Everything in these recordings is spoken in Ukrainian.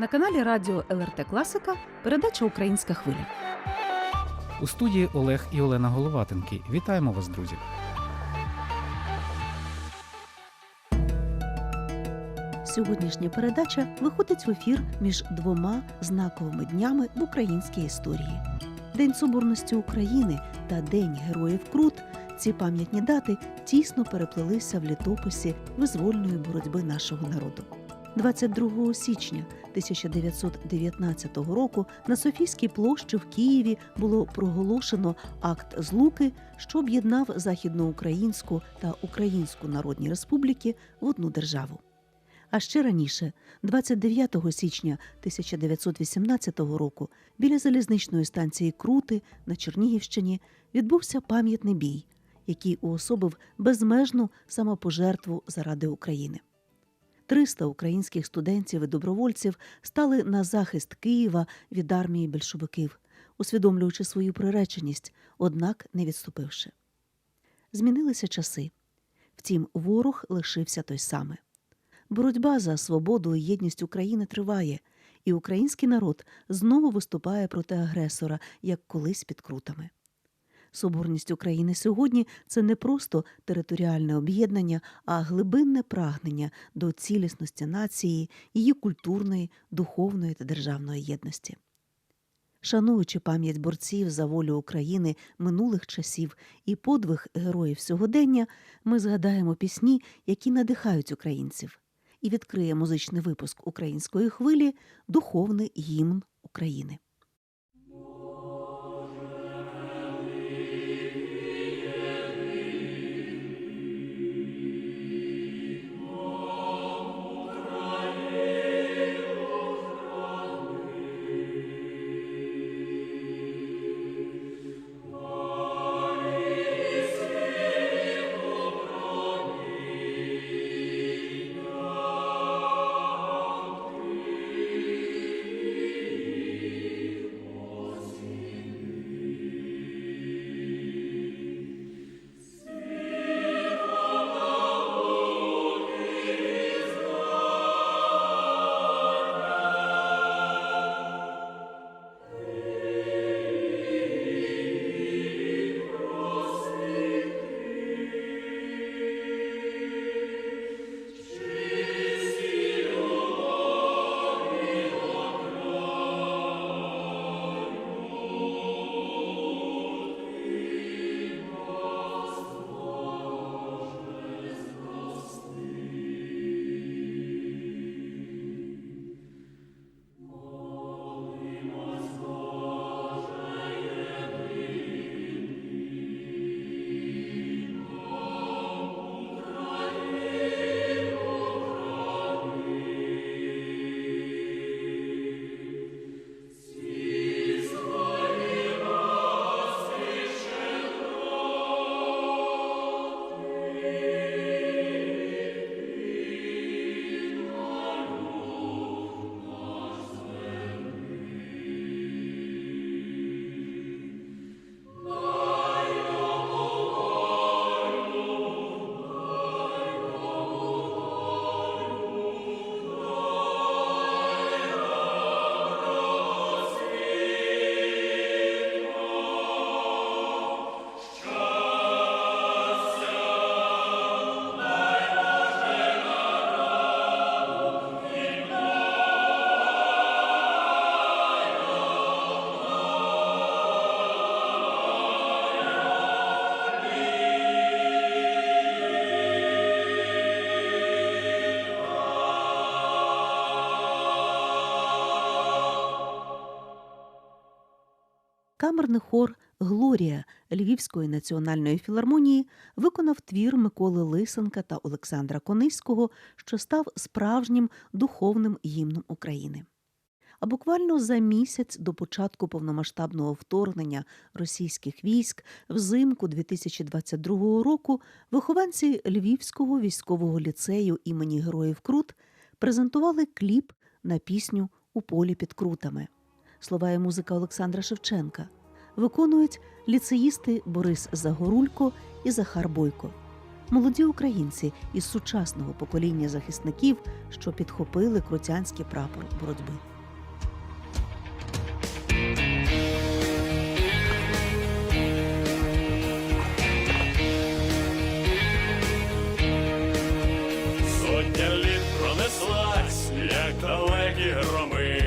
На каналі Радіо ЛРТ Класика передача Українська хвиля. У студії Олег і Олена Головатенки. Вітаємо вас, друзі! Сьогоднішня передача виходить в ефір між двома знаковими днями в українській історії: День Соборності України та День Героїв Крут. Ці пам'ятні дати тісно переплелися в літописі визвольної боротьби нашого народу. 22 січня 1919 року на Софійській площі в Києві було проголошено акт злуки, що об'єднав Західноукраїнську та Українську Народні Республіки в одну державу. А ще раніше, 29 січня 1918 року, біля залізничної станції Крути на Чернігівщині відбувся пам'ятний бій, який уособив безмежну самопожертву заради України. 300 українських студентів і добровольців стали на захист Києва від армії більшовиків, усвідомлюючи свою приреченість, однак не відступивши. Змінилися часи. Втім, ворог лишився той самий. Боротьба за свободу і єдність України триває, і український народ знову виступає проти агресора, як колись під крутами. Соборність України сьогодні це не просто територіальне об'єднання, а глибинне прагнення до цілісності нації, її культурної, духовної та державної єдності. Шануючи пам'ять борців за волю України минулих часів і подвиг героїв сьогодення, ми згадаємо пісні, які надихають українців, і відкриє музичний випуск української хвилі Духовний гімн України. Камерний хор Глорія Львівської національної філармонії виконав твір Миколи Лисенка та Олександра Кониського, що став справжнім духовним гімном України. А буквально за місяць до початку повномасштабного вторгнення російських військ взимку 2022 року вихованці Львівського військового ліцею імені Героїв Крут презентували кліп на пісню У полі під крутами. Слова і музика Олександра Шевченка виконують ліцеїсти Борис Загорулько і Захар Бойко, молоді українці із сучасного покоління захисників, що підхопили крутянський прапор боротьби. Сотня літ пронеслась, як далекі громи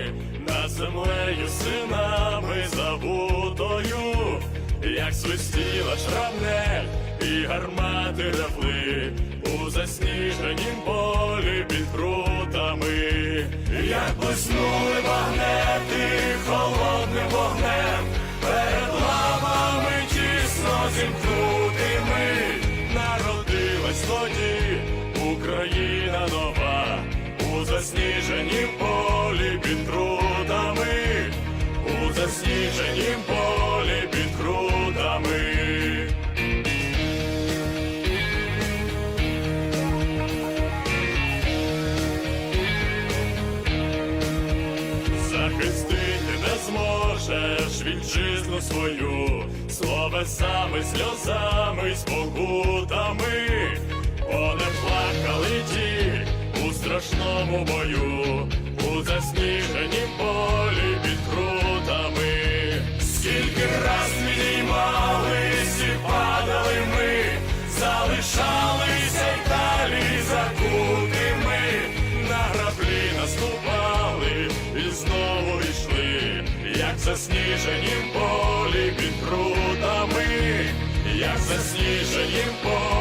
землею синами забутою, як свистіла шрапнель і гармати ревли у засніженім полі під прутами, як блиснули магнети холодним вогнем, зможеш вітчизну свою, словесами, сльозами, спокутами, вони плакали ті у страшному бою, у засніженім полі під крутами. Скільки раз підіймались і падали ми, залишалися засніженім полі під прутами, як засніженім полі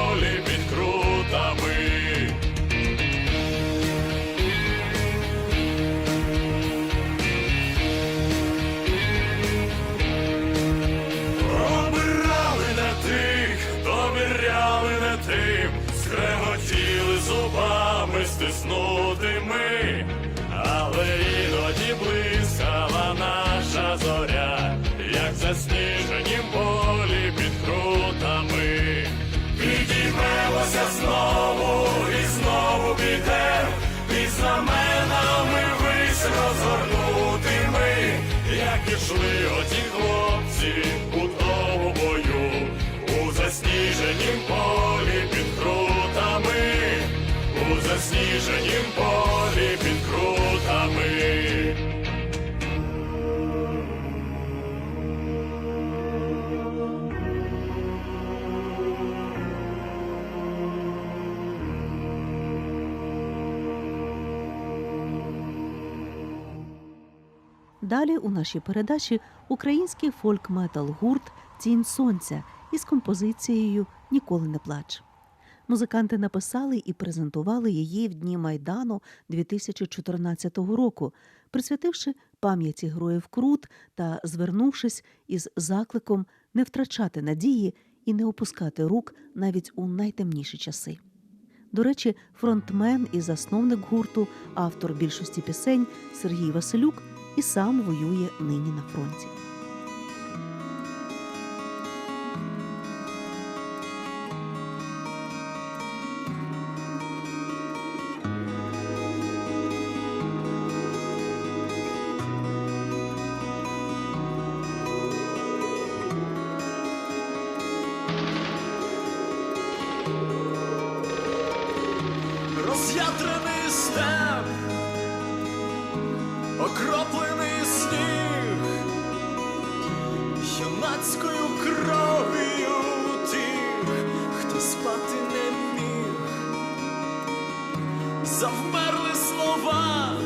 хлопці у тому бою, у засніженім полі під крутами, у засніженім полі під крутами. Далі у нашій передачі український фольк-метал гурт Тінь сонця із композицією Ніколи не плач. Музиканти написали і презентували її в дні Майдану 2014 року, присвятивши пам'яті героїв Крут та звернувшись із закликом не втрачати надії і не опускати рук навіть у найтемніші часи. До речі, фронтмен і засновник гурту, автор більшості пісень Сергій Василюк і сам воює нині на фронті. Завмерли слова,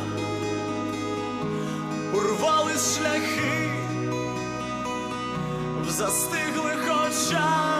урвались шляхи в застиглих очах.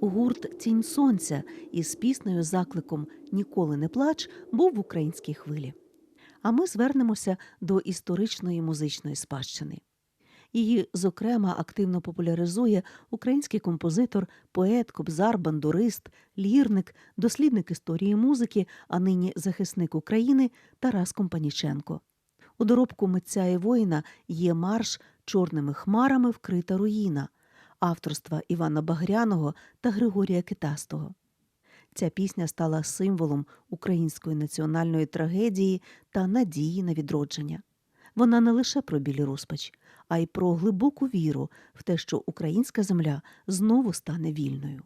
Гурт Тінь сонця із піснею закликом Ніколи не плач був в українській хвилі. А ми звернемося до історичної музичної спадщини. Її, зокрема, активно популяризує український композитор, поет, кобзар, бандурист, лірник, дослідник історії музики, а нині захисник України Тарас Компаніченко. У доробку митця і воїна є марш Чорними хмарами вкрита руїна авторства Івана Багряного та Григорія Китастого. Ця пісня стала символом української національної трагедії та надії на відродження. Вона не лише про білі розпач, а й про глибоку віру в те, що українська земля знову стане вільною.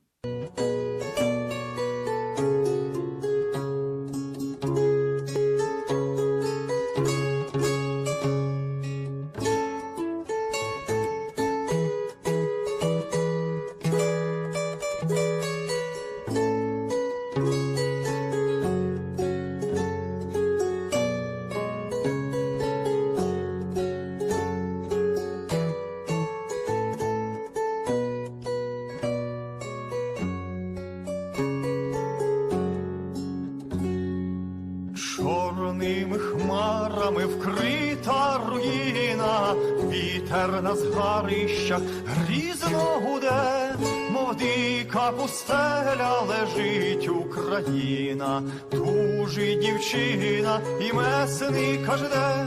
І месника жде.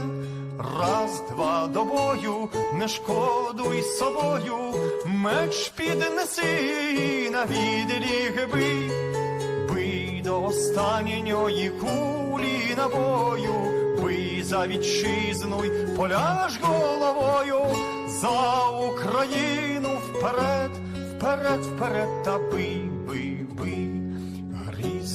Раз, два до бою, не шкодуй собою, меч піднеси на відліг бий. Бий до останньої кулі набою, бий за вітчизну й поляж головою, за Україну вперед, вперед, вперед, та бий.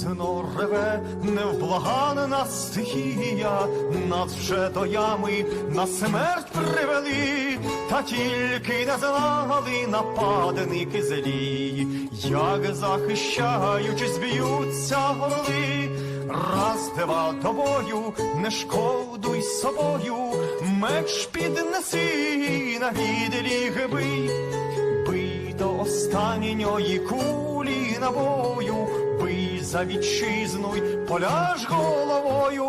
Грізно реве невблаганна стихія, нас вже до ями на смерть привели, та тільки не знали нападники злі, як захищаючись б'ються горли. Раз, два до бою, не шкодуй собою, меч піднеси на відліг бий. Бий до останньої кулі набою, за вітчизну й поляж головою,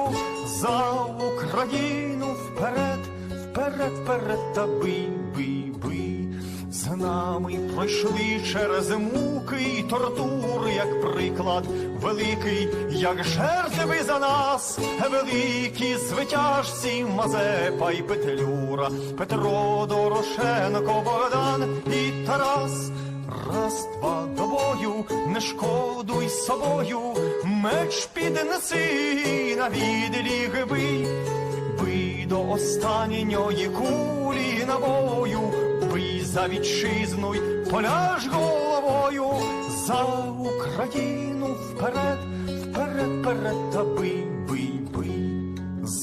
за Україну вперед, вперед, вперед, та бий, бий, бий. З нами пройшли через муки й тортури, як приклад великий, як жертви за нас, великі звитяжці Мазепа й Петлюра, Петро Дорошенко, Богдан і Тарас. Раз, два до бою, не шкодуй собою, меч піднеси на відліг бий, бий до останньої кулі набою, бий за вітчизну й поляж головою, за Україну вперед, вперед, вперед, та.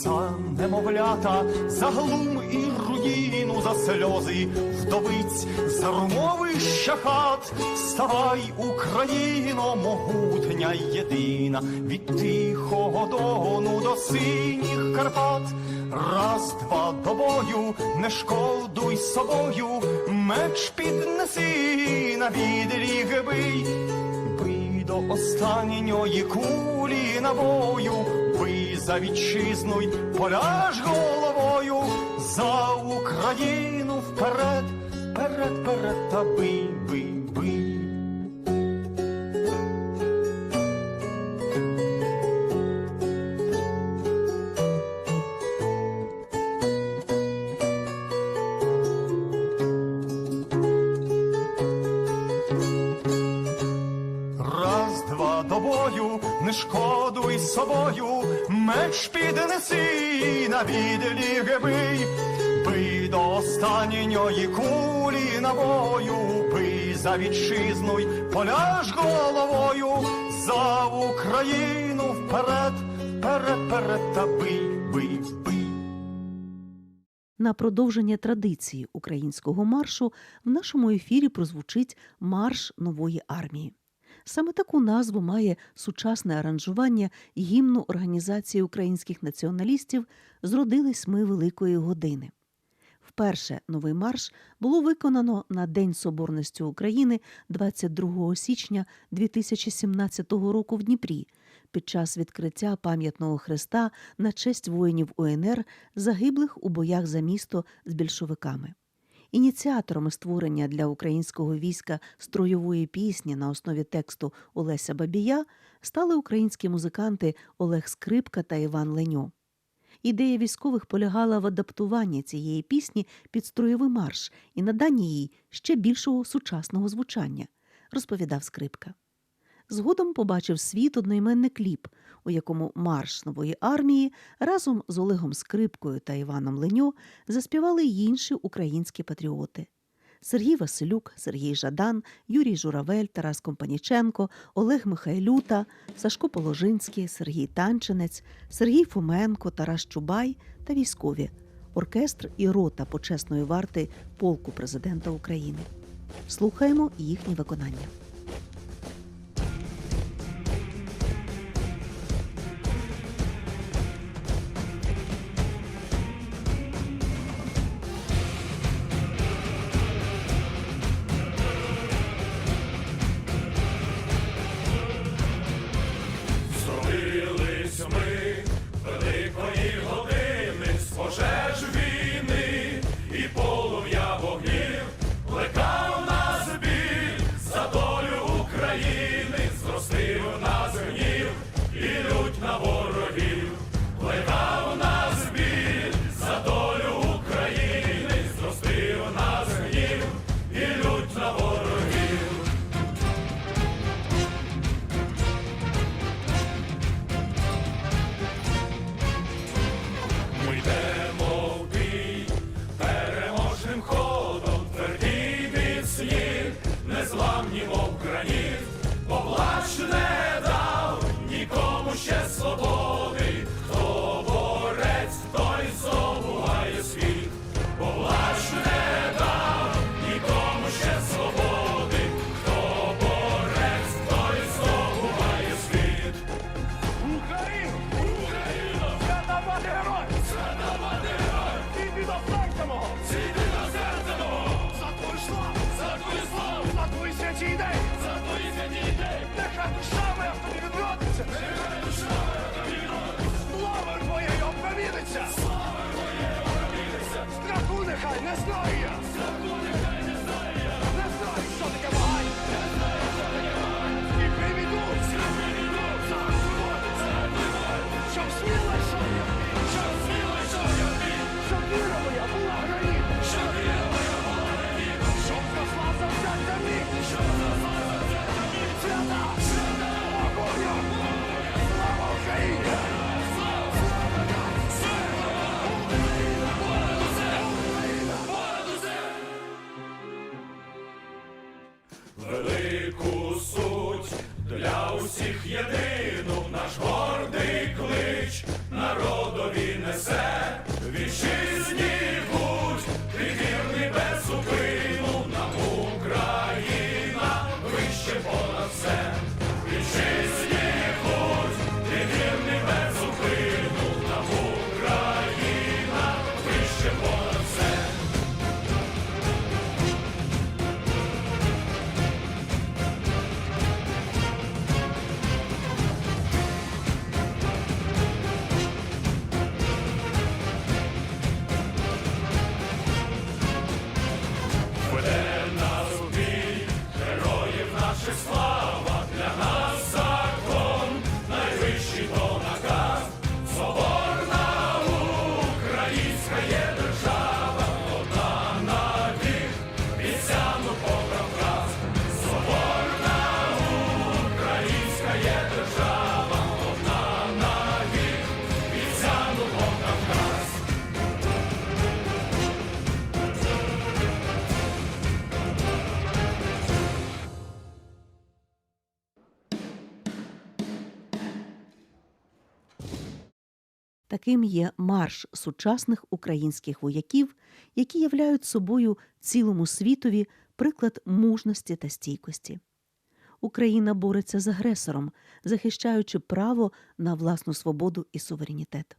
За немовлята, за глум і руїну, за сльози вдовиць, за румовища хат, вставай, Україно, могутня єдина, від тихого дону до синіх Карпат. Раз, два до бою, не шкодуй собою, меч піднеси на відліг бий. Бий до останньої кулі набою, бий за вітчизну й поляж головою, за Україну вперед, вперед, вперед, та бий, бий. Піднеси на відліг бий, бий до останньої кулі набою, бий за вітчизну й поляж головою, за Україну вперед, вперед, вперед, та бий, бий, бий. На продовження традиції українського маршу в нашому ефірі прозвучить марш нової армії. Саме таку назву має сучасне аранжування гімну Організації українських націоналістів Зродились ми Великої години. Вперше новий марш було виконано на День Соборності України 22 січня 2017 року в Дніпрі під час відкриття пам'ятного хреста на честь воїнів УНР, загиблих у боях за місто з більшовиками. Ініціаторами створення для українського війська строєвої пісні на основі тексту Олеся Бабія стали українські музиканти Олег Скрипка та Іван Леньо. Ідея військових полягала в адаптуванні цієї пісні під строєвий марш і наданні їй ще більшого сучасного звучання, розповідав Скрипка. Згодом побачив світ одноіменний кліп, у якому марш нової армії разом з Олегом Скрипкою та Іваном Леньо заспівали й інші українські патріоти. Сергій Василюк, Сергій Жадан, Юрій Журавель, Тарас Компаніченко, Олег Михайлюта, Сашко Положинський, Сергій Танченець, Сергій Фоменко, Тарас Чубай та військові, оркестр і рота почесної варти полку президента України. Слухаємо їхнє виконання. Bundesliga. усіх єдину Таким є марш сучасних українських вояків, які являють собою цілому світові приклад мужності та стійкості. Україна бореться з агресором, захищаючи право на власну свободу і суверенітет.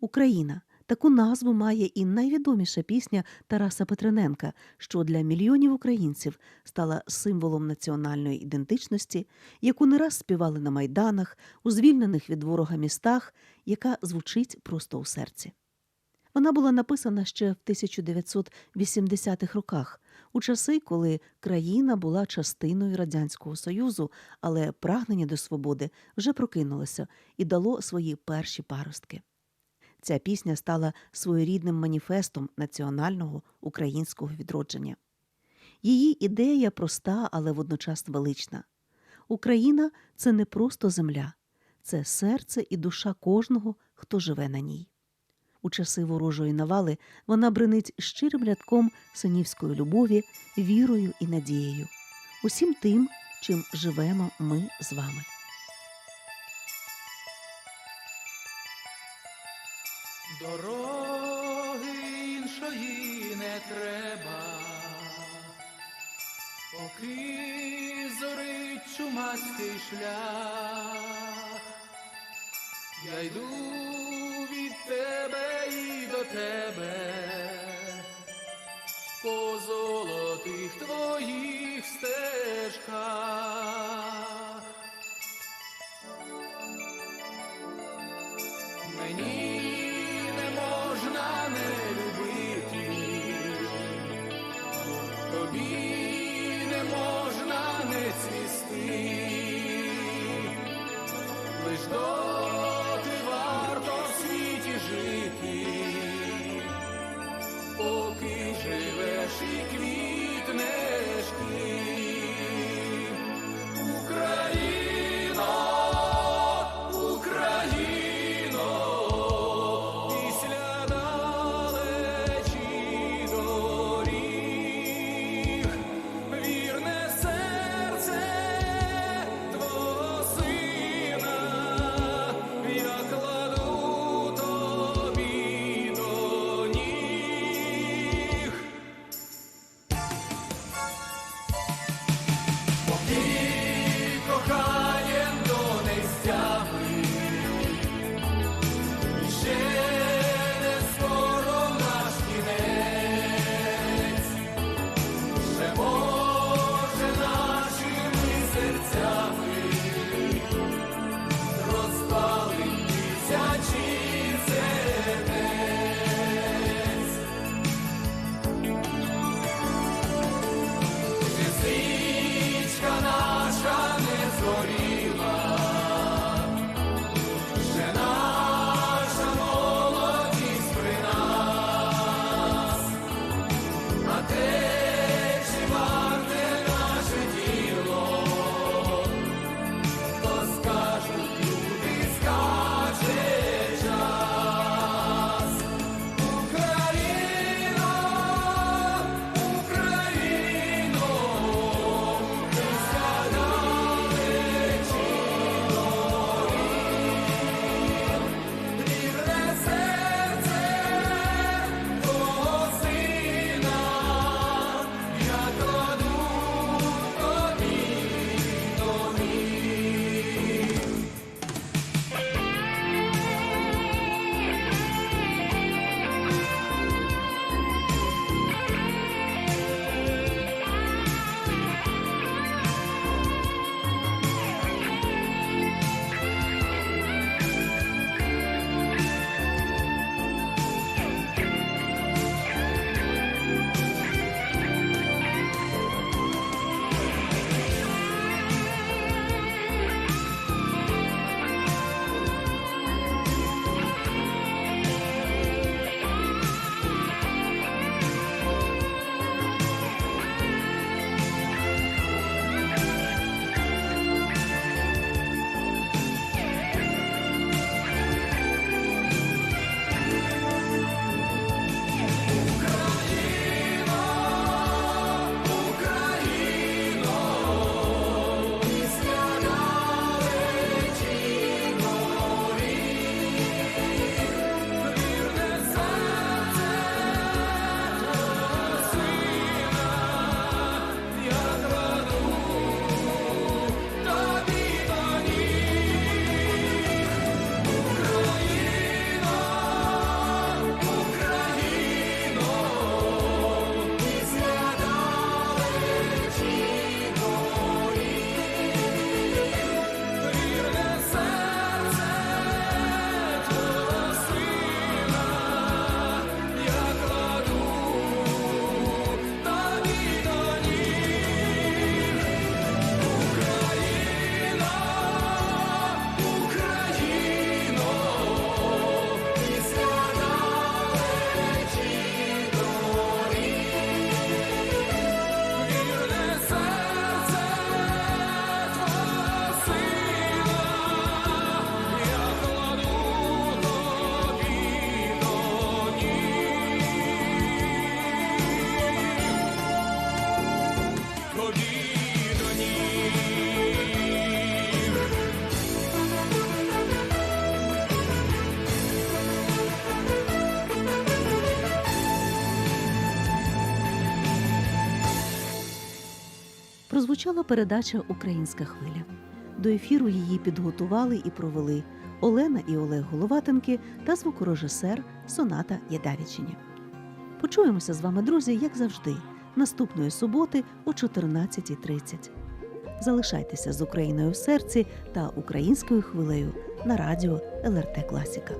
Україна таку назву має і найвідоміша пісня Тараса Петрененка, що для мільйонів українців стала символом національної ідентичності, яку не раз співали на майданах, у звільнених від ворога містах, яка звучить просто у серці. Вона була написана ще в 1980-х роках, у часи, коли країна була частиною Радянського Союзу, але прагнення до свободи вже прокинулося і дало свої перші паростки. Ця пісня стала своєрідним маніфестом національного українського відродження. Її ідея проста, але водночас велична. Україна це не просто земля, це серце і душа кожного, хто живе на ній. У часи ворожої навали вона бринить щирим рядком синівської любові, вірою і надією, усім тим, чим живемо ми з вами. Дороги іншої не треба, поки зорить чумацький шлях, я йду від тебе і до тебе, прозвучала передача Українська хвиля. До ефіру її підготували і провели Олена і Олег Головатенки та звукорежисер Соната Ядавічині. Почуємося з вами, друзі, як завжди, наступної суботи о 14.30. Залишайтеся з Україною в серці та українською хвилею на радіо ЛРТ Класіка.